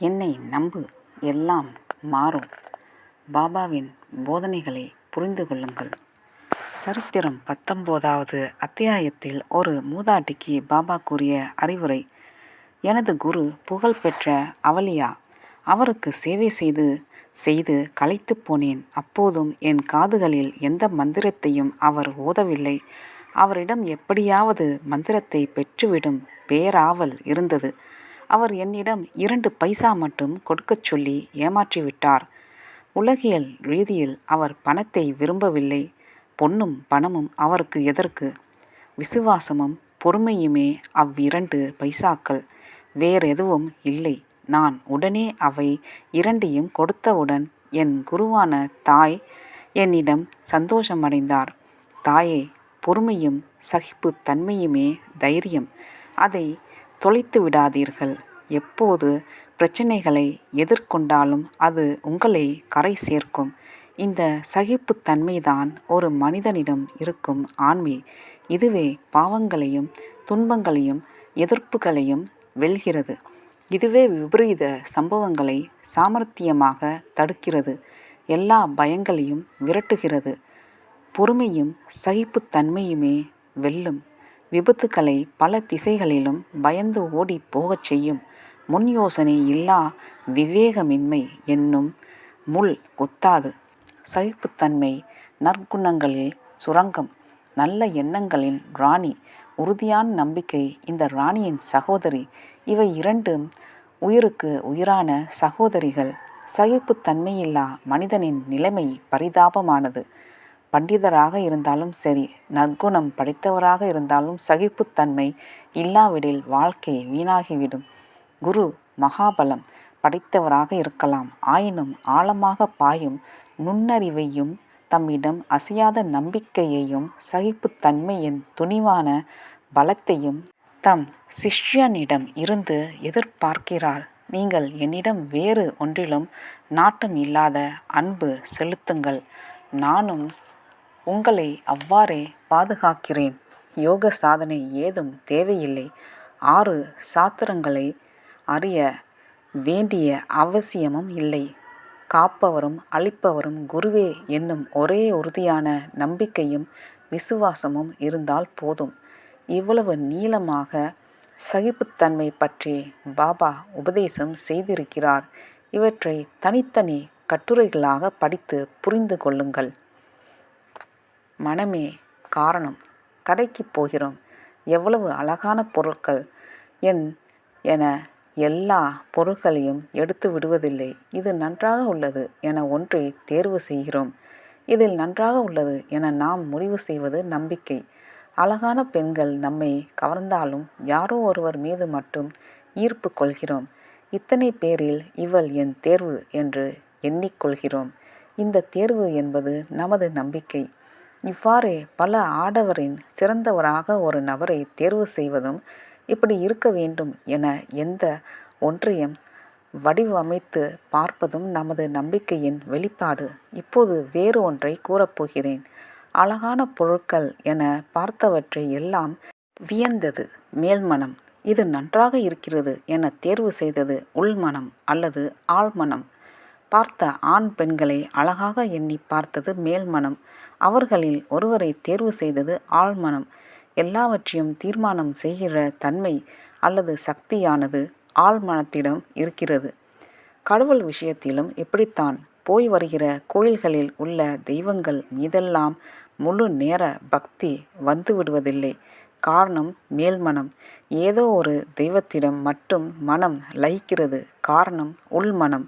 என்னை நம்பு எல்லாம் மாறும். பாபாவின் போதனைகளை புரிந்து கொள்ளுங்கள். சரித்திரம் பத்தொம்போதாவது அத்தியாயத்தில் ஒரு மூதாட்டிக்கு பாபா கூறிய அறிவுரை எனது குரு புகழ்பெற்ற அவலியா அவருக்கு சேவை செய்து செய்து களைத்துப் போனேன். அப்போதும் என் காதுகளில் எந்த மந்திரத்தையும் அவர் ஓதவில்லை. அவரிடம் எப்படியாவது மந்திரத்தை பெற்றுவிடும் பேராவல் இருந்தது. அவர் என்னிடம் இரண்டு பைசா மட்டும் கொடுக்கச் சொல்லி ஏமாற்றிவிட்டார். உலகியல் ரீதியில் அவர் பணத்தை விரும்பவில்லை. பொன்னும் பணமும் அவருக்கு எதற்கு? விசுவாசமும் பொறுமையுமே அவ்விரண்டு பைசாக்கள். வேறெதுவும் இல்லை. நான் உடனே அவை இரண்டையும் கொடுத்தவுடன் என் குருவான தாய் என்னிடம் சந்தோஷமடைந்தார். தாயே பொறுமையும் சகிப்பு தன்மையுமே தைரியம். அதை தொலைத்து விடாதீர்கள் எப்போது பிரச்சனைகளை எதிர்கொண்டாலும் அது உங்களை கரை சேர்க்கும். இந்த சகிப்புத்தன்மைதான் ஒரு மனிதனிடம் இருக்கும் ஆண்மை. இதுவே பாவங்களையும் துன்பங்களையும் எதிர்ப்புகளையும் வெல்கிறது. இதுவே விபரீத சம்பவங்களை சாமர்த்தியமாக தடுக்கிறது. எல்லா பயங்களையும் விரட்டுகிறது. பொறுமையும் சகிப்புத்தன்மையுமே வெல்லும். விபத்துக்களை பல திசைகளிலும் பயந்து ஓடி போகச் செய்யும். முன் யோசனை இல்லா விவேகமின்மை என்னும் முள் கொத்தாது. சகிப்புத்தன்மை நற்குணங்களில் சுரங்கம். நல்ல எண்ணங்களின் ராணி. உறுதியான நம்பிக்கை இந்த ராணியின் சகோதரி. இவை இரண்டும் உயிருக்கு உயிரான சகோதரிகள். சகிப்புத்தன்மையில்லா மனிதனின் நிலைமை பரிதாபமானது. பண்டிதராக இருந்தாலும் சரி நற்குணம் படைத்தவராக இருந்தாலும் சகிப்புத்தன்மை இல்லாவிடில் வாழ்க்கை வீணாகிவிடும். குரு மகாபலம் படைத்தவராக இருக்கலாம். ஆயினும் ஆழமாக பாயும் நுண்ணறிவையும் தம்மிடம் அசையாத நம்பிக்கையையும் சகிப்புத்தன்மையின் துணிவான பலத்தையும் தம் சிஷ்யனிடம் இருந்து எதிர்பார்க்கிறார். நீங்கள் என்னிடம் வேறு ஒன்றிலும் நாட்டம் இல்லாத அன்பு செலுத்துங்கள். நானும் உங்களை அவ்வாறே பாதுகாக்கிறேன். யோக சாதனை ஏதும் தேவையில்லை. ஆறு சாத்திரங்களை அறிய வேண்டிய அவசியமும் இல்லை. காப்பவரும் அழிப்பவரும் குருவே என்னும் ஒரே உறுதியான நம்பிக்கையும் விசுவாசமும் இருந்தால் போதும். இவ்வளவு நீளமாக சகிப்புத்தன்மை பற்றி பாபா உபதேசம் செய்திருக்கிறார். இவற்றை தனித்தனி கட்டுரைகளாக படித்து புரிந்து கொள்ளுங்கள். மனமே காரணம். கடைக்கு போகிறோம். எவ்வளவு அழகான பொருட்கள் என் என எல்லா பொருட்களையும் எடுத்து விடுவதில்லை. இது நன்றாக உள்ளது என ஒன்றை தேர்வு செய்கிறோம். இதில் நன்றாக உள்ளது என நாம் முடிவு செய்வது நம்பிக்கை. அழகான பெண்கள் நம்மை கவர்ந்தாலும் யாரோ ஒருவர் மீது மட்டும் ஈர்ப்பு கொள்கிறோம். இத்தனை பேரில் இவள் என் தேர்வு என்று எண்ணிக்கொள்கிறோம். இந்த தேர்வு என்பது நமது நம்பிக்கை. இவ்வாறே பல ஆடவரின் சிறந்தவராக ஒரு நபரை தேர்வு செய்வதும் இப்படி இருக்க வேண்டும் என எந்த ஒன்றையும் வடிவமைத்து பார்ப்பதும் நமது நம்பிக்கையின் வெளிப்பாடு. இப்போது வேறு ஒன்றை கூறப்போகிறேன் அழகான பொருட்கள் என பார்த்தவற்றை எல்லாம் வியந்தது மேல்மனம் இது நன்றாக இருக்கிறது என தேர்வு செய்தது உள்மனம் அல்லது ஆழ்மனம் பார்த்த ஆண் பெண்களை அழகாக எண்ணி பார்த்தது மேல்மனம் அவர்களில் ஒருவரை தேர்வு செய்தது ஆழ்மனம் எல்லாவற்றையும் தீர்மானம் செய்கிற தன்மை அல்லது சக்தியானது ஆழ்மனத்திடம் இருக்கிறது. கடவுள் விஷயத்திலும் இப்படித்தான் போய் வருகிற கோயில்களில் உள்ள தெய்வங்கள் மீதெல்லாம் முழு நேர பக்தி வந்து விடுவதில்லை. காரணம் மேல்மனம். ஏதோ ஒரு தெய்வத்திடம் மட்டும் மனம் லயிக்கிறது. காரணம் உள்மனம்.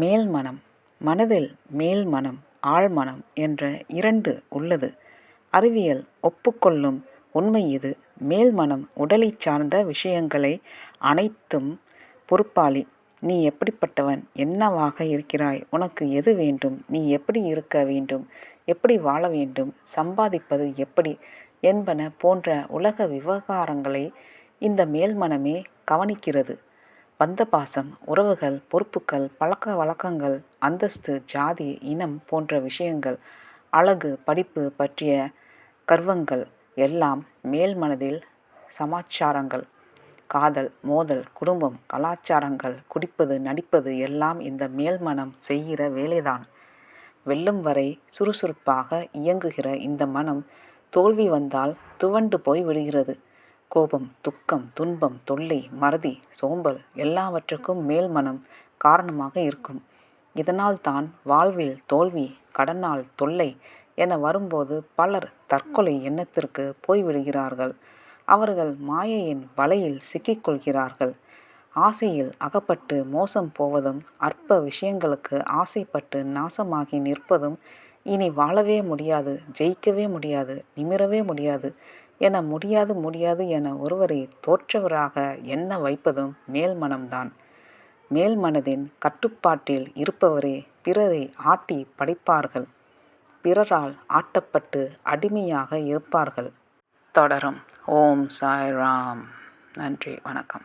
மேல்மனம். மனதில் மேல்மனம் ஆழ்மனம் என்ற இரண்டு உள்ளது. அறிவியல் ஒப்புக்கொள்ளும் உண்மை இது. மேல்மனம் உடலை சார்ந்த விஷயங்களை அனைத்தும் பொறுப்பாளி. நீ எப்படிப்பட்டவன்? என்னவாக இருக்கிறாய்? உனக்கு எது வேண்டும்? நீ எப்படி இருக்க வேண்டும்? எப்படி வாழ வேண்டும்? சம்பாதிப்பது எப்படி? என்பன போன்ற உலக விவகாரங்களை இந்த மேல்மனமே கவனிக்கிறது. பந்த பாசம் உறவுகள் பொறுப்புகள் பழக்க வழக்கங்கள் அந்தஸ்து ஜாதி இனம் போன்ற விஷயங்கள் அழகு படிப்பு பற்றிய கர்வங்கள் எல்லாம் மேல் மனதில் சமாச்சாரங்கள். காதல் மோதல் குடும்பம் கலாச்சாரங்கள் குடிப்பது நடிப்பது எல்லாம் இந்த மேல்மனம் செய்கிற வேலைதான். வெல்லும் வரை சுறுசுறுப்பாக இயங்குகிற இந்த மனம் தோல்வி வந்தால் துவண்டு போய் விடுகிறது. கோபம் துக்கம் துன்பம் தொல்லை மறதி சோம்பல் எல்லாவற்றுக்கும் மேல் மனம் காரணமாக இருக்கும். இதனால் தான் வாழ்வில் தோல்வி கடனால் தொல்லை என வரும்போது பலர் தற்கொலை எண்ணத்திற்கு போய்விடுகிறார்கள். அவர்கள் மாயையின் வலையில் சிக்கிக்கொள்கிறார்கள். ஆசையில் அகப்பட்டு மோசம் போவதும் அற்ப விஷயங்களுக்கு ஆசைப்பட்டு நாசமாகி நிற்பதும் இனி வாழவே முடியாது ஜெயிக்கவே முடியாது நிமிரவே முடியாது என முடியாது முடியாது என ஒருவரை தோற்றவராக எண்ண வைப்பதும் மேல் மனம்தான் மேல் மனதின் கட்டுப்பாட்டில் இருப்பவரே பிறரை ஆட்டி படைப்பார்கள். பிறரால் ஆட்டப்பட்டு அடிமையாக இருப்பார்கள். தொடரும். ஓம் சாய்ராம். நன்றி. வணக்கம்.